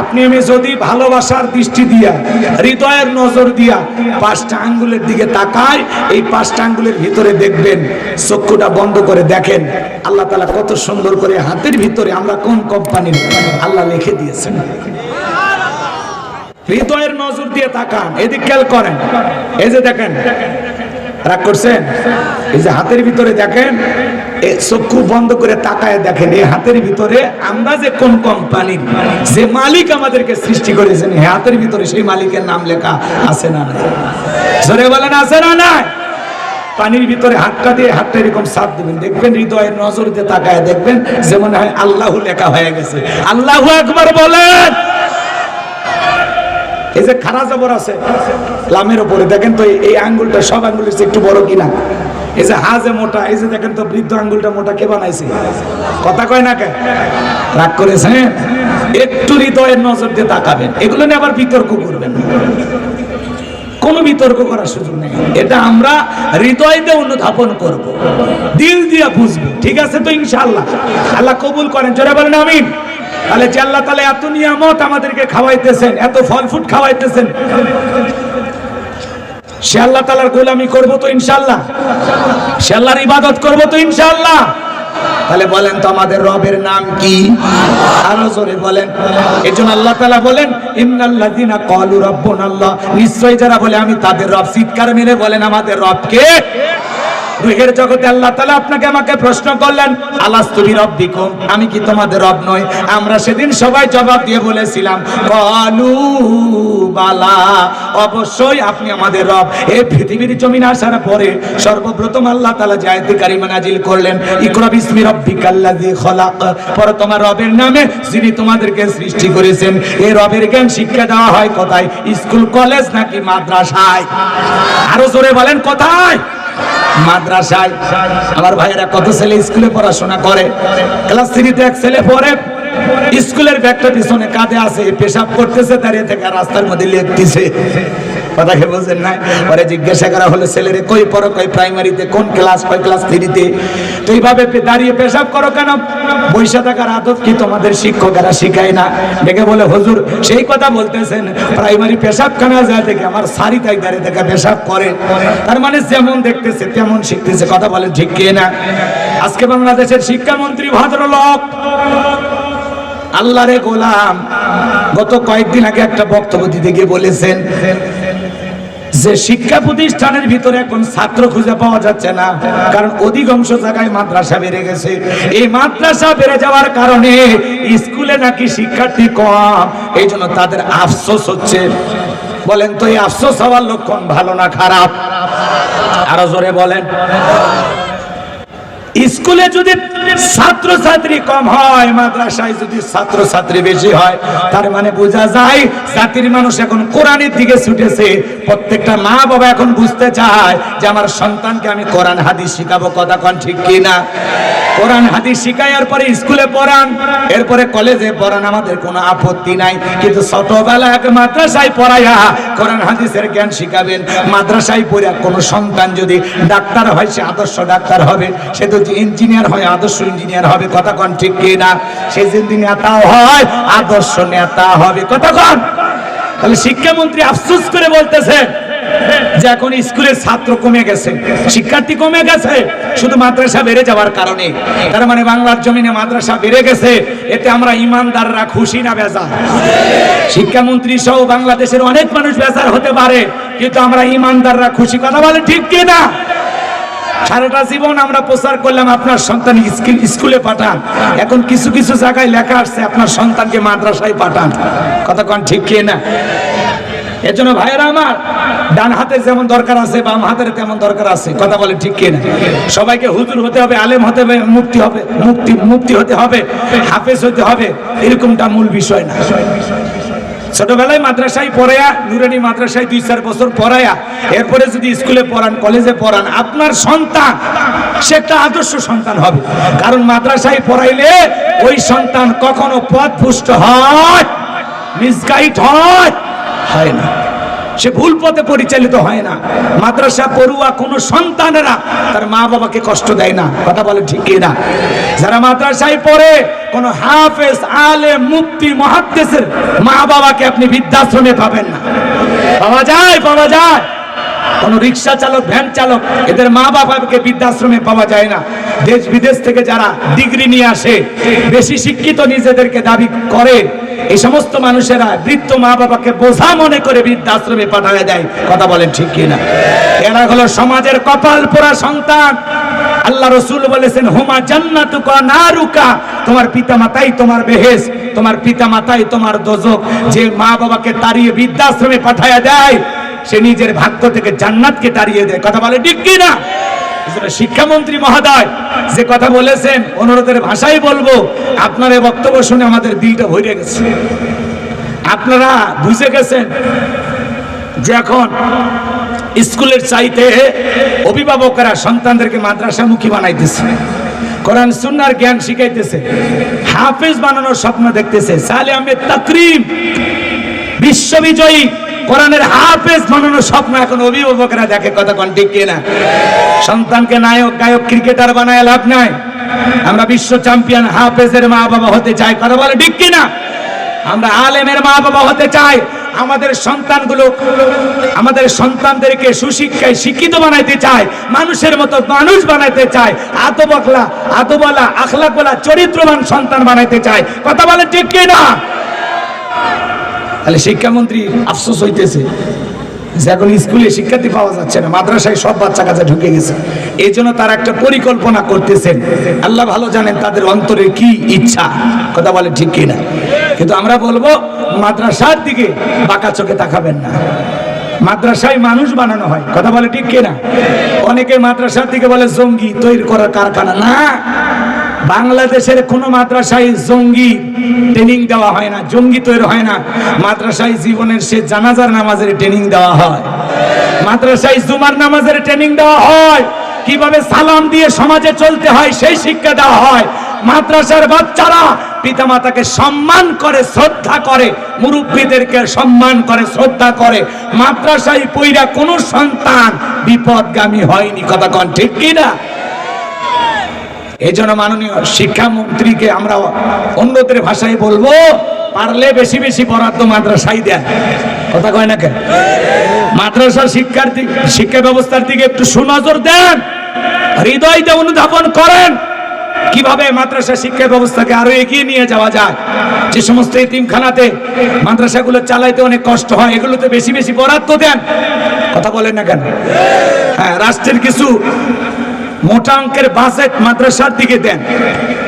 আপনি আমি যদি ভালোবাসার দৃষ্টি দিয়া, হৃদয়ের নজর দিয়া পাঁচটা আঙ্গুলের দিকে তাকায় এই পাঁচটা আঙ্গুলের ভিতরে দেখবেন, চক্ষুটা বন্ধ করে দেখেন, আল্লাহ তালা কত সুন্দর করে হাতের ভিতরে আমরা কোন কোম্পানির আল্লাহ লিখে দিয়েছেন। হৃদয়ের নজর দিয়ে তাকান, এদিক খেয়াল করেন, এই যে দেখেন, রাগ করছেন? এই যে হাতের ভিতরে দেখেন চক্ষু বন্ধ করে তাকায় দেখেন এই হাতের ভিতরে আমরা যে কোন কোম্পানির যে মালিক আমাদেরকে সৃষ্টি করেছেন এই হাতের ভিতরে সেই মালিকের নাম লেখা আছে না নাই? জোরে বলেন, আছে না নাই? পানির ভিতরে হাতটা দিয়ে হাতটা এরকম সাপ দিবেন। দেখবেন হৃদয়ের নজর দিয়ে তাকায় দেখবেন, যে মনে হয় আল্লাহ লেখা হয়ে গেছে। আল্লাহ একবার বলেন! এই যে খারা জবর আছে, লামের উপরে। দেখেন তো এই- আঙ্গুলটা সব আঙ্গুলের চেয়ে একটু বড় কিনা? এই যে হাজে মোটা, এই যে দেখেন তো বৃদ্ধ আঙ্গুলটা মোটা, কে বানাইছে? কথা কয় না কে? রাগ করেছেন একটু হৃদয়ের নজর দিয়ে তাকাবেন। এগুলো নিয়ে আবার বিতর্ক করবেন। কোনো বিতর্ক করার সুযোগ নেই। এটা আমরা হৃদয় দিয়ে অনুধাবন করব। দিল দিয়ে বুঝব। ঠিক আছে তো ইনশাআল্লাহ? আল্লাহ কবুল করেন। জোরে বলেন আমিন। তাহলে যে আল্লাহ তাহলে এত নিয়ামত আমাদেরকে খাওয়াইতেছেন, এত ফল ফুড খাওয়াইতেছেন সে আল্লাহ তালার গোলামি করব তো ইনশাল্লাহ সে আল্লাহর ইবাদত করব তো ইনশাল্লাহ তাহলে বলেন তো আমাদের রবের নাম কি? আরও জোরে বলেন। এই জন্য আল্লাহ তালা বলেন ইন্নাল্লাদিনা কলু রব্বন আল্লাহ নিশ্চয়ই যারা বলে, আমি তাদের রব। চিৎকার মেরে বলেন, আমাদের রবকে রুহের জগতে আল্লাহ তালা আপনাকে আমাকে প্রশ্ন করলেন আলাস্তুবি রব্বিকুম আমি কি তোমাদের রব নই? আমরা সেদিন সবাই জবাব দিয়ে বলেছিলাম, কলু বালা। অবশ্যই আপনি আমাদের রব। এই পৃথিবীর জমিন আসার পরে সর্বপ্রথম আল্লাহ তালা জায়তি কারিমা নাজিল করলেন, ইকরা বিসমি রব্বিকাল্লাযী খলাক। পরে তোমার রবের নামে যিনি তোমাদেরকে সৃষ্টি করেছেন এই রবের জ্ঞান শিক্ষা দেওয়া হয় কোথায়? স্কুল, কলেজ নাকি মাদ্রাসায়? আরও জোরে বলেন, কোথায়? মাদ্রাসায়। আমার ভাইয়েরা কত ছেলে স্কুলে পড়াশোনা করে? ক্লাস থ্রিতে এক ছেলে পড়ে। স্কুলের ব্যাগটা পিছনে কাঁধে আছে, পেশাব করতেছে, দাঁড়িয়ে থেকে রাস্তার মধ্যে লিখতেছে কথা কে বুঝেন না পরে জিজ্ঞাসা করা হলো, ছেলেরে, কই পড়ো, কই প্রাইমারিতে কোন ক্লাস কই ক্লাস থ্রিতে তো এইভাবে দাঁড়িয়ে পেশাব করো কেন? বৈশা থাকার আদত কি তোমাদের শিক্ষকেরা শিখায় না? ডেকে বলে, হুজুর, সেই কথা বলতেছেন। প্রাইমারি পেশাব খানা যায় দেখে? আমার সারি তাই দাঁড়িয়ে থেকে পেশাব করে। তার মানে যেমন দেখতেছে, তেমন শিখতেছে। কথা বলে ঠিক কে না? আজকে বাংলাদেশের শিক্ষামন্ত্রী ভদ্রলোক, আল্লাহরে গোলাম, গত কয়েকদিন আগে একটা বক্তব্য দিতে গিয়ে বলেছেন যে শিক্ষা প্রতিষ্ঠানের ভিতরে এখন ছাত্র খুঁজে পাওয়া যাচ্ছে না। কারণ অধিকাংশ জায়গায় মাদ্রাসা বেড়ে গেছে। এই মাদ্রাসা বেড়ে যাওয়ার কারণে স্কুলে নাকি শিক্ষার্থী কম। এই জন্য তাদের আফসোস হচ্ছে। বলেন তো, এই আফসোস হওয়ার লক্ষণ ভালো না খারাপ? আরও জোরে বলেন। স্কুলে যদি ছাত্র ছাত্রী কম হয়, মাদ্রাসায় যদি ছাত্র ছাত্রী বেশি হয়, তার মানে বোঝা যায় জাতির মানুষ এখন কোরআনের দিকে ছুটেছে। প্রত্যেকটা মা বাবা এখন বুঝতে চায় যে আমার সন্তানকে আমি কোরআন, হাদিস শিখাবো, কথা কন ঠিক কি না কোরআন, হাদিস শিখাইয়ার পরে স্কুলে পড়ান, এরপরে কলেজে পড়ান, আমাদের কোনো আপত্তি নাই। কিন্তু ছোটবেলা এক মাদ্রাসায় পড়াইয়া কোরআন, হাদিসের জ্ঞান শিখাবেন। মাদ্রাসায় পড়ে কোনো সন্তান যদি ডাক্তার হয়, সে আদর্শ ডাক্তার হবে, সে যদি ইঞ্জিনিয়ার হয়, আদর্শ ইঞ্জিনিয়ার হবে কন ঠিক কি না সে যদি নেতাও হয়, আদর্শ নেতা হবে কন। তাহলে শিক্ষামন্ত্রী আফসোস করে বলতেছে যে এখন স্কুলের ছাত্র কমে গেছে, শিক্ষার্থী কমে গেছে, শুধু মাদ্রাসা বেড়ে যাওয়ার কারণে। তার মানে বাংলার জমিনে মাদ্রাসা বেড়ে গেছে, এতে আমরা ইমানদাররা খুশি না বেজা শিক্ষামন্ত্রী সহ বাংলাদেশের অনেক মানুষ বেজার হতে পারে, কিন্তু আমরা ইমানদাররা খুশি, কথা বলে ঠিক কি না সারাটা জীবন আমরা প্রচার করলাম, আপনার সন্তান স্কুলে পাঠান। এখন কিছু কিছু জায়গায় লেখা আসছে, আপনার সন্তানকে মাদ্রাসায় পাঠান। কন ঠিক কি না? এজন্য ভাইয়েরা আমার, ডান হাতে যেমন দরকার আছে, বাম হাতের তেমন দরকার আছে। কথা বলে ঠিক কিনা সবাইকে হুজুর হতে হবে, আলেম হতে হবে মুক্তি হবে মুক্তি মুক্তি হতে হবে, হাফেজ হতে হবে, এরকমটা মূল বিষয় না। ছোটবেলায় মাদ্রাসায় পড়ায়া, নুরানি মাদ্রাসায় দুই চার বছর পড়ায়া, এরপরে যদি স্কুলে পড়ান, কলেজে পড়ান, আপনার সন্তান, সে একটা আদর্শ সন্তান হবে। কারণ মাদ্রাসায় পড়াইলে ওই সন্তান কখনো পথ পুষ্ট হয়, মিসগাইড হয় হয় না। সে ভুল পথে পরিচালিত হয় না। মাদ্রাসা পড়ুয়া কোনো সন্তানেরা তার মা বাবাকে কষ্ট দেয় না। কথা বলে ঠিক না? যারা মাদ্রাসায় পড়ে, কোন হাফেজ আলে মুক্তি মহাদ্দেশের মা বাবাকে আপনি বৃদ্ধাশ্রমে পাবেন না। পাওয়া যায় পাওয়া যায়। কোন রিক্সা চালক, ভ্যান চালক, এদের মা বাবাকে বৃদ্ধাশ্রমে পাওয়া যায় না। দেশ বিদেশ থেকে যারা ডিগ্রি নিয়ে আসে, বেশি শিক্ষিত নিজেদেরকে দাবি করে এই সমস্ত মানুষেরা বৃদ্ধ মা বাবাকে বোঝা মনে করে বৃদ্ধাশ্রমে পাঠায় দেয়। কথা বলেন ঠিক কিনা? এরা হলো সমাজের কপাল পোড়া সন্তান। আল্লাহ রসুল বলেছেন, হুমা জান্নাতুকা নারুকা। তোমার পিতা মাতাই তোমার বেহেস তোমার পিতা মাতাই তোমার দোজক। যে মা বাবাকে তাড়িয়ে বৃদ্ধাশ্রমে পাঠায় দেয়, সে নিজের ভাগ্য থেকে জান্নাতকে তাড়িয়ে দেয়। কথা বলে ঠিক কি এজন্য শিক্ষামন্ত্রী মহাদয় যে কথা বলেছেন, অনুরোধের ভাষাই বলব। আপনার এই বক্তব্য শুনে আমাদের দিলটা ভরে গেছে। আপনারা বুঝে গেছেন যে এখন স্কুলের চাইতে অভিভাবকরা সন্তানদেরকে মাদ্রাসামুখী বানাইতেছে। কোরআন, সুন্নার জ্ঞান শিখাইতেছে। হাফেজ বানানোর স্বপ্ন দেখতেছে। সালে আহমেদ তাকরিম বিশ্ববিজয়ী কোরআনের হাফেজ বানানোর স্বপ্ন এখন অভিভাবকরা দেখে কোন ঠিক কিনা? সন্তানকে নায়ক, গায়ক, ক্রিকেটার বানায় লাভ নাই। আমরা বিশ্ব চ্যাম্পিয়ন, হাফেজের মা বাবা হতে চাই, কথা বলে ঠিক কিনা? আমরা আলেমের মা বাবা হতে চাই, আমাদের সন্তানগুলো, আমাদের সন্তানদেরকে সুশিক্ষায় শিক্ষিত বানাইতে চাই, মানুষের মতো মানুষ বানাইতে চাই আতবকলা আতবলা আখলাকলা চরিত্রবান সন্তান বানাইতে চাই, কথা বলে ঠিক কিনা? তাহলে শিক্ষামন্ত্রী আফসোস হইতেছে যে এখন স্কুলে শিক্ষার্থী পাওয়া যাচ্ছে না, মাদ্রাসায় সব বাচ্চা কাছে ঢুকে গেছে। এই জন্য তারা একটা পরিকল্পনা করতেছেন। আল্লাহ ভালো জানেন তাদের অন্তরে কি ইচ্ছা। কথা বলে ঠিক কিনা। কিন্তু আমরা বলব, মাদ্রাসার দিকে বাঁকা চোখে তাকাবেন না। মাদ্রাসায় মানুষ বানানো হয়, কথা বলে ঠিক কিনা? অনেকে মাদ্রাসার দিকে বলে, জঙ্গি তৈরি করার কারখানা। না বাংলাদেশের কোন মাদ্রাসায় জঙ্গি ট্রেনিং দেওয়া হয় না, জঙ্গি তৈরি হয় না। মাদ্রাসায় জীবনের সে জানাজার নামাজের ট্রেনিং দেওয়া হয়। মাদ্রাসায় জুমার নামাজের ট্রেনিং দেওয়া হয়। কীভাবে সালাম দিয়ে সমাজে চলতে হয় সেই শিক্ষা দেওয়া হয়। মাদ্রাসার বাচ্চারা পিতামাতাকে সম্মান করে, শ্রদ্ধা করে, মুরব্বীদেরকে সম্মান করে, শ্রদ্ধা করে। মাদ্রাসায় পইরা কোনো সন্তান বিপদগামী হয়নি, কথা কন ঠিক কিনা? এই জন্য মাননীয় শিক্ষামন্ত্রীকে আমরা অন্যদের ভাষায় বলব, পারলে বেশি বেশি বরাদ্দ মাদ্রাসায় দেন। কথা কয় না কেন? মাদ্রাসা শিক্ষার্থী শিক্ষা ব্যবস্থার দিকে একটু সুনজর দেন হৃদয়তে অনুধাবন করেন। কীভাবে মাদ্রাসা শিক্ষা ব্যবস্থাকে আরও এগিয়ে নিয়ে যাওয়া যায়? যে সমস্ত এতিমখানাতে মাদ্রাসাগুলো চালাইতে অনেক কষ্ট হয়, এগুলোতে বেশি বেশি বরাদ্দ দেন। কথা বলেন না কেন? হ্যাঁ রাষ্ট্রের কিছু মোটা অঙ্কের বাজেট মাদ্রাসার দিকে দেন।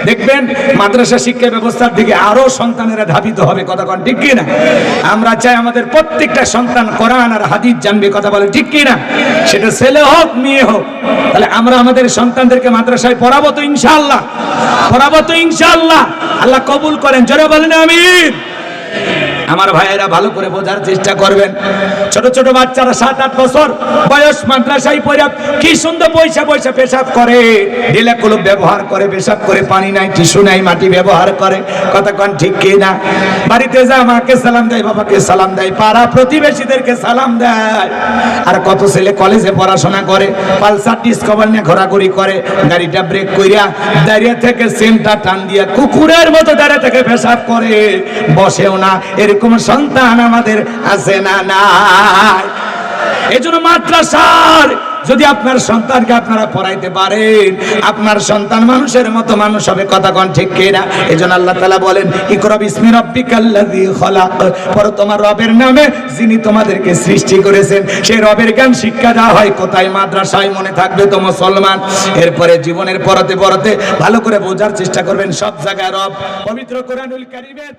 দেখবেন, মাদ্রাসা শিক্ষা ব্যবস্থার দিকে আরও সন্তানেরা ধাবিত হবে, কথা কন, ঠিক কিনা? আমরা চাই আমাদের প্রত্যেকটা সন্তান কোরআন আর হাদিস জানবে, কথা বলে, ঠিক কিনা? সেটা ছেলে হোক, মেয়ে হোক, তাহলে আমরা আমাদের সন্তানদেরকে মাদ্রাসায় পড়াবো তো ইনশাআল্লাহ, পড়াবো তো ইনশাআল্লাহ। আল্লাহ কবুল করেন, জোরে বলেন, আমিন। আমার ভাইয়েরা ভালো করে বোঝার চেষ্টা করবেন। ছোট ছোট বাচ্চারা সাত আট বছর বয়স মাদ্রাসায় পড়ে, কি সুন্দর পয়সা পয়সা পেশাব করে। ঢিলা কলম ব্যবহার করে, পেশাব করে, পানি নাই, টিস্যু নাই, মাটি ব্যবহার করে কতক্ষণ ঠিক কি না? বাড়িতে যা মাকে সালাম দেয়, বাবাকে সালাম দেয়, পাড়া প্রতিবেশীদেরকে সালাম দেয়। আর কত ছেলে কলেজে পড়াশোনা করে, পালসার ডিসকভার নিয়ে ঘোরাঘুরি করে, গাড়িটা ব্রেক কইরা দাঁড়িয়ে থেকে সেন্টার টান দিয়া কুকুরের মতো দাঁড়িয়ে থেকে পেশাব করে। বসেও না এরকম সন্তান আমাদের আছে না নাই? এই জন্য মাদ্রাসার, যদি আপনার সন্তানকে আপনারা পড়াইতে পারেন, আপনার সন্তান মানুষের মতো মানুষ হবে, কথা কন ঠিক কিনা? এই জন্য আল্লাহ তালা বলেন ইকরব ইসমি রব্বিকাল্লাযী খলাক। পরে তোমার রবের নামে যিনি তোমাদেরকে সৃষ্টি করেছেন সেই রবের জ্ঞান শিক্ষা দেওয়া হয়, কোথায়? মাদ্রাসায় মনে থাকবে তো মুসলমান। এরপরে জীবনের পরতে পরতে ভালো করে বোঝার চেষ্টা করবেন সব জায়গায় রব। পবিত্র কোরআনুল কারীমের